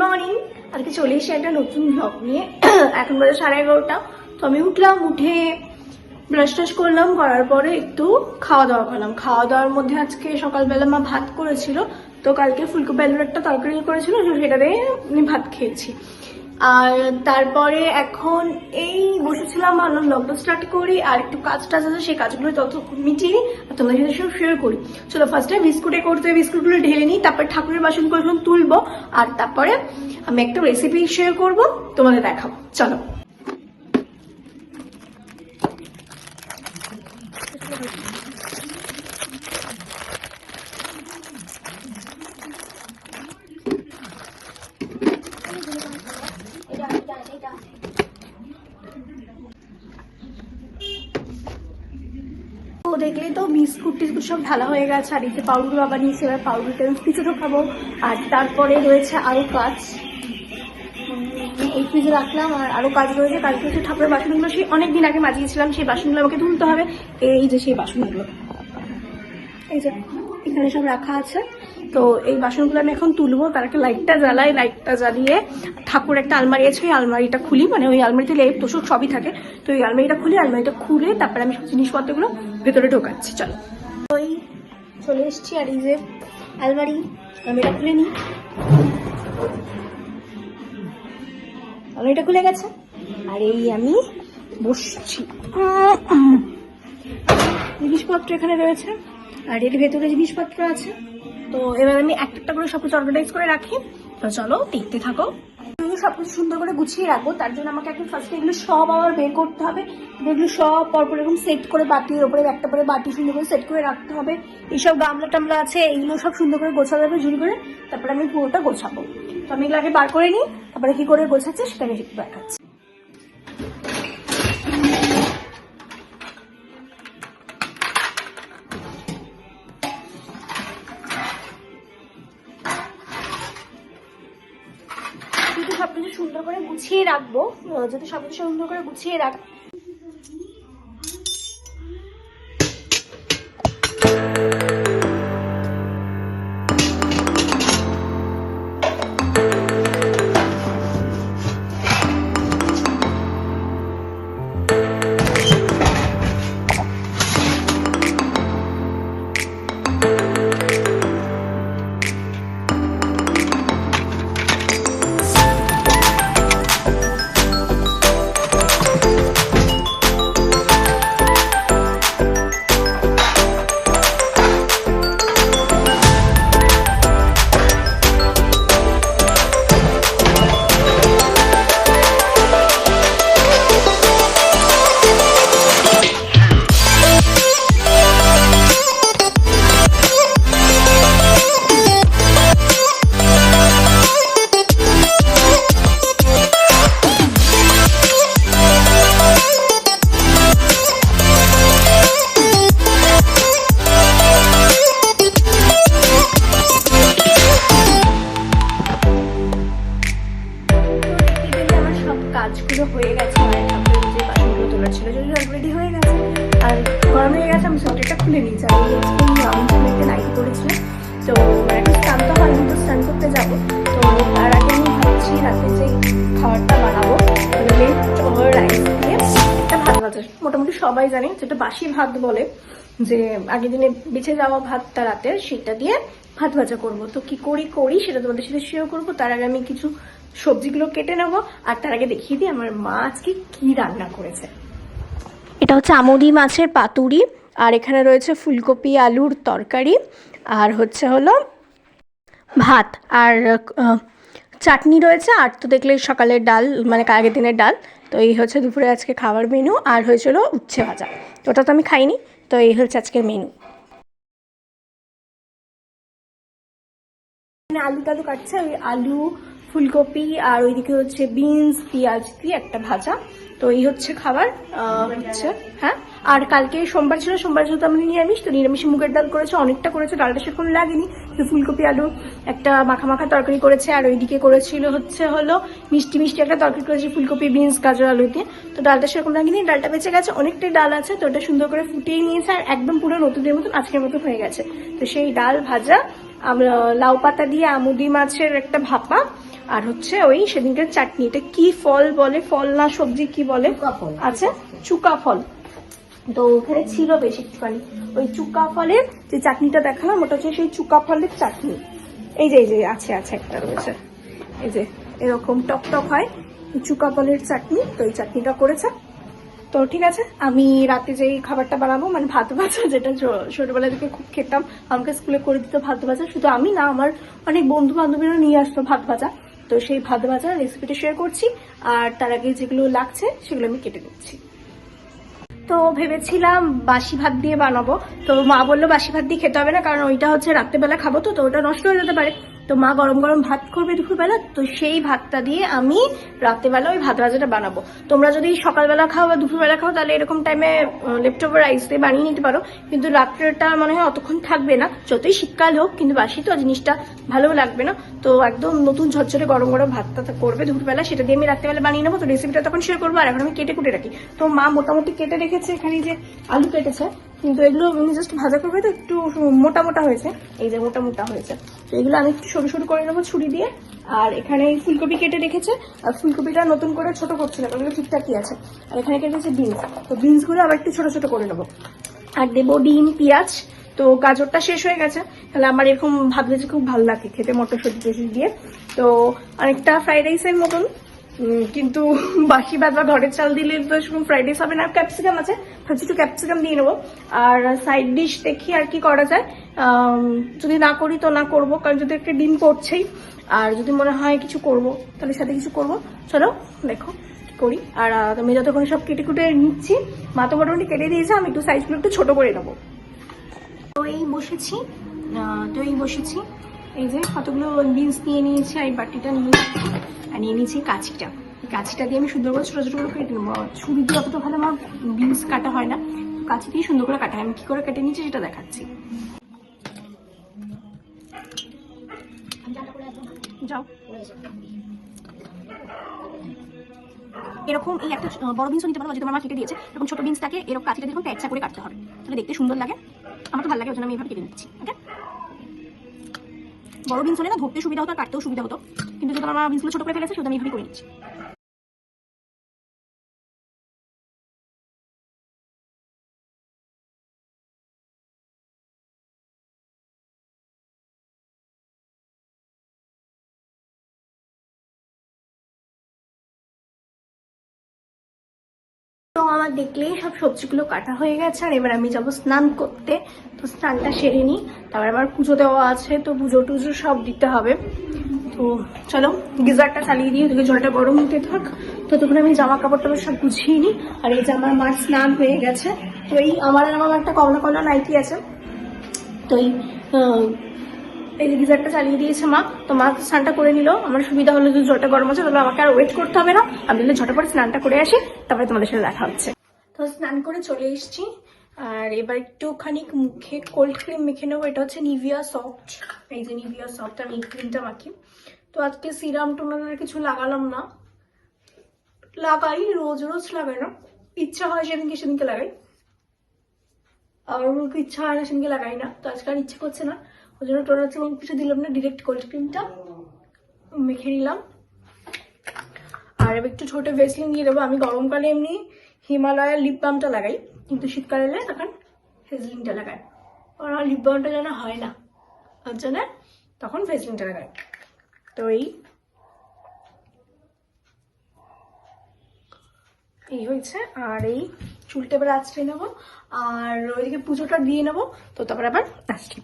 Morning. আজকে চলে এসে একটা নতুন ব্লগ নিয়ে। এখন বাজে সাড়ে এগারোটা। তো আমি উঠলাম, উঠে ব্রাশ টাশ করলাম, করার পরে একটু খাওয়া দাওয়া করলাম। খাওয়া দাওয়ার মধ্যে আজকে সকালবেলা মা ভাত করেছিল। তো কালকে ফুলকপি আলুর একটা তরকারি করেছিল সেটা দিয়ে আমি ভাত খেয়েছি। আর তারপরে এখন এই বসেছিলাম ভালো লকডাউন স্টার্ট করি, আর একটু কাজ টাজ আছে, সেই কাজগুলো তত মিটিয়ে আর তোমাদের সাথে সব শেয়ার করি। চলো ফার্স্টে বিস্কুটে করতে, বিস্কুটগুলো ঢেলে নিই, তারপর ঠাকুরের বাসন কোসন তুলবো, আর তারপরে আমি একটা রেসিপি শেয়ার করব, তোমাদের দেখাবো। চলো। তো দেখলেই তো বিস্কুট টিস্কুট সব ঢালা হয়ে গেছে, আর এতে পাউরুটি বাবা নিয়েছে, এবার পাউডারটা কিছু খাব। আর তারপরে রয়েছে আরও কাজ। এই ফ্রিজে রাখলাম, আর আরও কাজ রয়েছে। কালকে হচ্ছে ঠাকুরের বাসনগুলো, সেই অনেকদিন আগে মাজিয়েছিলাম, সেই বাসনগুলো আমাকে তুলতে হবে। এই যে সেই বাসনগুলো। এই যে, এখানে সব রাখা আছে। তো এই বাসনগুলো আমি এখন তুলবো, তার একটা লাইটটা জ্বালাই লাইটটা জ্বালিয়ে ঠাকুর একটা আলমারি আছে, ওই আলমারিটা খুলি মানে ওই আলমারিতে লেপ, তোষক সবই থাকে। তো ওই আলমারিটা খুলি, আলমারিটা খুলে তারপরে আমি সব জিনিসপত্রগুলো ভেতরে ঢোকাচ্ছি, চলো। ওই চলে এসেছি, আর এই যে আলমারি, আলমারিটা খুলে নিই। আলমারিটা খুলে গেছে। আর এই আমি বসছি। জিনিসপত্র এখানে রয়েছে। আর এর ভেতরে জিনিসপত্র আছে। তো এবার আমি একটা একটা করে সবকিছু অর্গানাইজ করে রাখি। তো চলো, দেখতে থাকো। সবকিছু সুন্দর করে গুছিয়ে রাখব। তার জন্য আমাকে এখন ফার্স্টে এগুলো সব আবার বের করতে হবে। এগুলো সব পরপর এরকম সেট করে বাটির ওপরে একটা পরে বাটি সুন্দর করে সেট করে রাখতে হবে। এইসব গামলা টামলা আছে, এইগুলো সব সুন্দর করে গোছাতে হবে, ঝুড়ি করে। তারপরে আমি পুরোটা গোছাবো। তো আমি এগুলো আগে বার করে নিই। তারপরে কি করে গোছাচ্ছে সেটা একটু দেখাচ্ছি। রাখব। যদি সবকিছু সুন্দর করে গুছিয়ে রাখ কাজগুলো হয়ে গেছে মানে ঠাকুরের যে বাসনগুলো তোলা ছিল যদি অলরেডি হয়ে গেছে। আর গরম হয়ে গেছে, আমি সোয়েটারটা খুলে নিয়েছি। আমি একটা নাইটি তো এখন স্নান তো তো স্নান করতে যাব। তো তার আগে আমি ভাবছি রাতে যে খাবারটা বানাবো। দিয়ে একটা ভাত মোটামুটি সবাই জানে, যেটা বাসি ভাত বলে, যে আগের দিনে বেছে যাওয়া ভাতটা রাতে, সেটা দিয়ে ভাত ভাজা করব। তো কি করি করি, সেটা তোমাদের সাথে শেয়ার করব। তার আগে আমি কিছু সবজিগুলো কেটে নেব আর তার আগে দেখিয়ে দিই আমার মা আজকে কি রান্না করেছে। এটা হচ্ছে আমুদি মাছের পাতুরি আর এখানে রয়েছে ফুলকপি আলুর তরকারি আর হচ্ছে হলো ভাত আর চাটনি রয়েছে আর তো দেখলে সকালের ডাল মানে আগের দিনের ডাল তো এই হচ্ছে দুপুরে আজকে খাবার মেনু আর হয়েছিল উচ্ছে ভাজা তো ওটা তো আমি খাইনি তো এই হচ্ছে আজকের মেনু। আলু টালু কাটছে ওই আলু ফুলকপি আর ওইদিকে হচ্ছে বিনস, পেঁয়াজ দিয়ে একটা ভাজা। তো এই হচ্ছে খাবার হচ্ছে হ্যাঁ? আর কালকে সোমবার ছিল, সোমবার যেহেতু আমি নিরামিষ, তো নিরামিষ মুগের ডাল করেছে, অনেকটা করেছে, ডালটা সেরকম লাগেনি ফুলকপি আলু একটা মাখা মাখা তরকারি করেছে, আর ওইদিকে করেছিল হচ্ছে হলো মিষ্টি মিষ্টি একটা তরকারি করেছে ফুলকপি, বিনস, গাজর, আলু দিয়ে। তো ডালটা সেরকম লাগেনি, ডালটা বেঁচে গেছে, অনেকটাই ডাল আছে, তো ওটা সুন্দর করে ফুটিয়ে নিয়েছে, আর একদম পুরো নতুনের মতন, আজকের মতো হয়ে গেছে। তো সেই ডাল ভাজা লাউ পাতা দিয়ে আমুদি মাছের একটা ভাপা আর হচ্ছে ওই সেদিনকার চাটনি এটা কি ফল বলে? ফল না সবজি কি বলে? ফল। আচ্ছা চুকা ফল। তো ওখানে ছিল বেশ একটুখানি। ওই চুকা ফলের যে চাটনিটা দেখালাম ওটা হচ্ছে সেই চুকা ফলের চাটনি। এই যে এই যে আছে আছে একটা রয়েছে। এই যে এরকম টক টক হয় চুকা ফলের চাটনি। তো এই চাটনিটা করেছে। তো ঠিক আছে আমি রাতে যেই খাবারটা বানাবো মানে ভাত ভাজা যেটা ছোটবেলা থেকে খুব খেতাম আমাকে স্কুলে করে দিত ভাত ভাজা। শুধু আমি না আমার অনেক বন্ধু বান্ধবীরা নিয়ে আসতো ভাত ভাজা। তো সেই ভাত ভাজা রেসিপিটা শেয়ার করছি, আর তার আগে যেগুলো লাগছে সেগুলো আমি কেটে দিচ্ছি তো ভেবেছিলাম বাসি ভাত দিয়ে বানাবো, তো মা বলল বাসি ভাত দিয়ে খেতে হবে না, কারণ ওইটা হচ্ছে রাত্রেবেলা খাব তো তো ওটা নষ্ট হয়ে যেতে পারে। তো মা গরম গরম ভাত করবে দুপুরবেলা, তো সেই ভাতটা দিয়ে আমি রাত্রেবেলা ওই ভাত ভাজাটা বানাবো। তোমরা যদি সকালবেলা খাও বা দুপুরবেলা খাও, তাহলে এরকম টাইমে লেফট ওভার রাইস দিয়ে বানিয়ে নিতে পারো। কিন্তু রাত্রেটা মনে হয় অতক্ষণ থাকবে না। যতই শীতকাল হোক, কিন্তু বাসি তো জিনিসটা ভালো লাগবে না। তো একদম নতুন ঝরঝরে গরম গরম ভাতটা করবে দুপুরবেলা, সেটা দিয়ে আমি রাত্রেবেলা বানিয়ে নেব। তো রেসিপিটা তখন শেয়ার করব আর এখন আমি কেটে কুটে রাখি। তো মা মোটামুটি কেটে রেখেছে এখানে যে আলু কেটেছে। কিন্তু এগুলো জাস্ট ভাজা করবে তো একটু মোটা মোটা হয়েছে। এই যে মোটা মোটা হয়েছে। তো এগুলো আমি একটু সরু সরু করে নেব ছুরি দিয়ে। আর এখানে এই ফুলকপি কেটে রেখেছে। আর ফুলকপিটা নতুন করে ছোট করছে না ওগুলো ঠিকঠাকই আছে। আর এখানে কেটেছে বিনস। তো বিনসগুলো আবার একটু ছোট ছোট করে নেব। আর দেবো ডিম, পেঁয়াজ। তো গাজরটা শেষ হয়ে গেছে। তাহলে আমার এরকম ভাত ভেজে খুব ভালো লাগে খেতে মটরশুঁটি দিয়ে। তো অনেকটা ফ্রাইড রাইসের মতন। কিন্তু বাসি ভাত বা ঘরের চাল দিলে তো সেরকম ফ্রাইড রাইস হবে না। ক্যাপসিকাম আছে। ভাবছি একটু ক্যাপসিকাম দিয়ে নেব। আর সাইড ডিশ দেখি আর কি করা যায়। যদি না করি তো না করব। কারণ যদি একটা ডিম করছেই, আর যদি মনে হয় কিছু করব, তাহলে সাথে কিছু করব। চলো, দেখো করি। আর আমি যতক্ষণ সব কেটে কুটে নিচ্ছি, মা তো মোটামুটি কেটে দিয়েছে, আমি একটু সাইজগুলো একটু ছোট করে নেব। তো এই বসেছি। তো এই বসেছি। এই যে কতগুলো বিনস নিয়ে নিয়েছি, আর এই বাটিটা নিয়ে নিয়েছি, আর নিয়ে নিয়েছি কাঁচিটা। কাঁচিটা দিয়ে আমি সুন্দর করে ছোটো ছোটো করে কেটে নেব। ছুরি দিয়ে অতটা ভালো আমার বিনস কাটা হয় না। কাঁচি দিয়ে সুন্দর করে কাটা হয় আমি কী করে কেটে নিয়েছি সেটা দেখাচ্ছি। যাও। এরকম এই একটা বড় বিনসও নিতে পারো যদি তোমার মা কেটে দিয়েছে। এরকম ছোট বিনসটাকে এরকম কাঁচিটা দেখুন প্যাচা করে কাটতে হবে। তাহলে দেখতে সুন্দর লাগে। আমার তো ভালো লাগে, ওই জন্য আমি এভাবে কেটে নিচ্ছি ওকে বড় বিনস হলে না ধরতে সুবিধা হতো আর কাটতেও সুবিধা হতো। কিন্তু যেহেতু আমার বিনসগুলো ছোট করে ফেলেছে সেটা আমি এভাবে করে নিচ্ছি। তো আমার দেখলেই সব সবজিগুলো কাটা হয়ে গেছে, আর এবার আমি যাব স্নান করতে। তো স্নানটা সেরে নিই, তারপর আবার পুজো দেওয়া আছে, তো পুজো টুজো সব দিতে হবে। তো চলো, গিজারটা চালিয়ে দিয়ে ওদিকে জলটা গরম হতে থাক। তো তখন আমি জামা কাপড় টাপড় সব গুছিয়ে নিই, আর এই যে আমার মার স্নান হয়ে গেছে। তো এই আমার আমার একটা কমলা কমলা নাইটি আছে। তো এই এই যে গিজারটা চালিয়ে দিয়েছে মা। তো মা স্নানটা করে নিল। আমার সুবিধা হলো যদি জলটা গরম আছে, তাহলে আমাকে আর ওয়েট করতে হবে না। আমি তাহলে ঝটপট স্নানটা করে আসি, তারপরে তোমাদের সাথে দেখা হচ্ছে। তো স্নান করে চলে এসেছি। আর এবার একটুখানি মুখে কোল্ড ক্রিম মেখে নেব। এটা হচ্ছে নিভিয়া সফট এই যে নিভিয়া সফট আমি এই ক্রিমটা মাখি। তো আজকে সিরাম টোনারের কিছু লাগালাম না। লাগাই, রোজ রোজ লাগাই না। ইচ্ছা হয় সেদিনকে সেদিনকে লাগাই। আর ইচ্ছা হয় না সেদিনকে লাগাই না। তো আজকে আর ইচ্ছে করছে না। ওই জন্য টোনার চেমন কিছু দিলাম না ডিরেক্ট কোল্ড ক্রিমটা মেখে নিলাম। আর এবার একটু ছোট ভেসলিন দিয়ে দেবো। আমি গরমকালে এমনি হিমালয়ের লিপ বামটা লাগাই, কিন্তু শীতকালে এলে তখন ভেসলিনটা লাগাই। কারণ আমার লিপ বামটা যেন হয় না ওর জন্য তখন ভেসলিনটা লাগাই। তো এই এই হয়েছে। আর এই চুলটা এবার আঁচড়ে নেব। আর ওইদিকে পুজোটা দিয়ে নেব। তো তারপর আবার আসছি।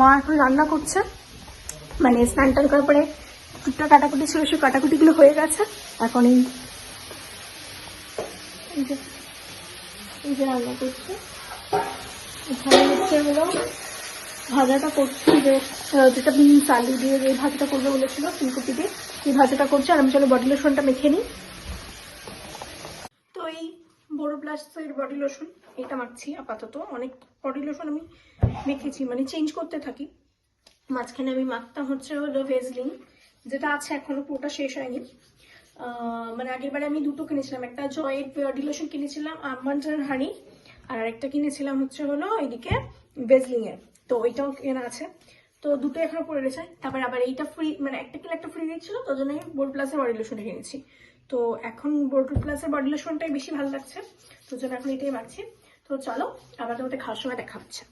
মা এখন রান্না করছে। মানে স্নান টান করার পরে টুকটাক কাটাকুটি ছিল, সেই কাটাকুটিগুলো হয়ে গেছে। এখন এই যে রান্না ভাজাটা করছি যে যেটা দিয়ে যে ভাজাটা করবে দিয়ে ভাজাটা আমি বডি মেখে নিই। তো এই বড় এটা মাখছি আপাতত। অনেক বডি লোশন আমি মেখেছি মানে চেঞ্জ করতে থাকি। মাঝখানে আমি মাখতাম হচ্ছে হলো ভেজলিন যেটা আছে এখনও পুরোটা শেষ হয়নি। মানে আগের বারে আমি দুটো কিনেছিলাম, একটা জয়ের বডি লোশন কিনেছিলাম আমন্ডার হানি আর একটা কিনেছিলাম হচ্ছে হলো ভেজলিং এর। তো ওইটাও কেনা আছে। তো দুটো এখনও পড়ে রয়েছে। তারপর আবার এইটা ফ্রি মানে একটা কিনে একটা ফ্রি দিচ্ছিল তো জন্য আমি বোর্ড প্লাসের বডি লোশনটা কিনেছি। তো এখন বোর্ড প্লাসের বডি লোশনটাই বেশি ভালো লাগছে, তো জন্য এখন এটাই মাখছি তো চলো আবার তোমাদের খাওয়ার সময় দেখা হচ্ছে।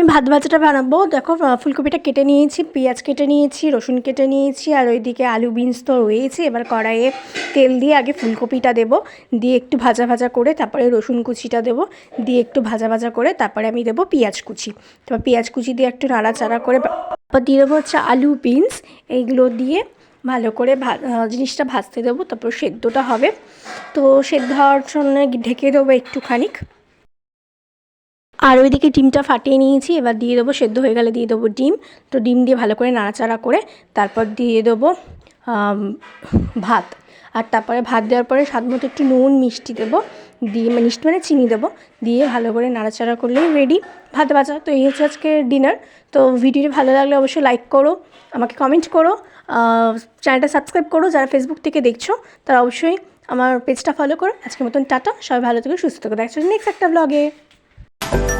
আমি ভাত ভাজাটা বানাবো। দেখো ফুলকপিটা কেটে নিয়েছি, পেঁয়াজ কেটে নিয়েছি, রসুন কেটে নিয়েছি, আর ওইদিকে আলু বিনস তো রয়েছে। এবার কড়াইয়ে তেল দিয়ে আগে ফুলকপিটা দেবো। দিয়ে একটু ভাজা ভাজা করে তারপরে রসুন কুচিটা দেবো। দিয়ে একটু ভাজা ভাজা করে তারপরে আমি দেবো পেঁয়াজ কুচি। তারপর পেঁয়াজ কুচি দিয়ে একটু নাড়াচাড়া করে তারপর দিয়ে দেবো হচ্ছে আলু বিনস। এইগুলো দিয়ে ভালো করে জিনিসটা ভাজতে দেবো, তারপর সেদ্ধটা হবে। তো সেদ্ধ হওয়ার জন্য ঢেকে দেবো একটুখানিক। আর ওইদিকে ডিমটা ফাটিয়ে নিয়েছি, এবার দিয়ে দেবো সেদ্ধ হয়ে গেলে দিয়ে দেবো ডিম। তো ডিম দিয়ে ভালো করে নাড়াচাড়া করে তারপর দিয়ে দেবো ভাত। আর তারপরে ভাত দেওয়ার পরে স্বাদ মতো একটু নুন, মিষ্টি দেবো, দিয়ে মানে মিষ্টি মানে চিনি দেবো, দিয়ে ভালো করে নাড়াচাড়া করলেই রেডি ভাত বাজা তো এই হচ্ছে আজকে ডিনার তো ভিডিওটি ভালো লাগলে অবশ্যই লাইক করো, আমাকে কমেন্ট করো চ্যানেলটা সাবস্ক্রাইব করো, যারা ফেসবুক থেকে দেখছ, তারা অবশ্যই আমার পেজটা ফলো করো। আজকের মতন টাটা, সবাই ভালো থেকে, সুস্থ থেকো। দেখছ নেক্সট একটা ব্লগে Bye.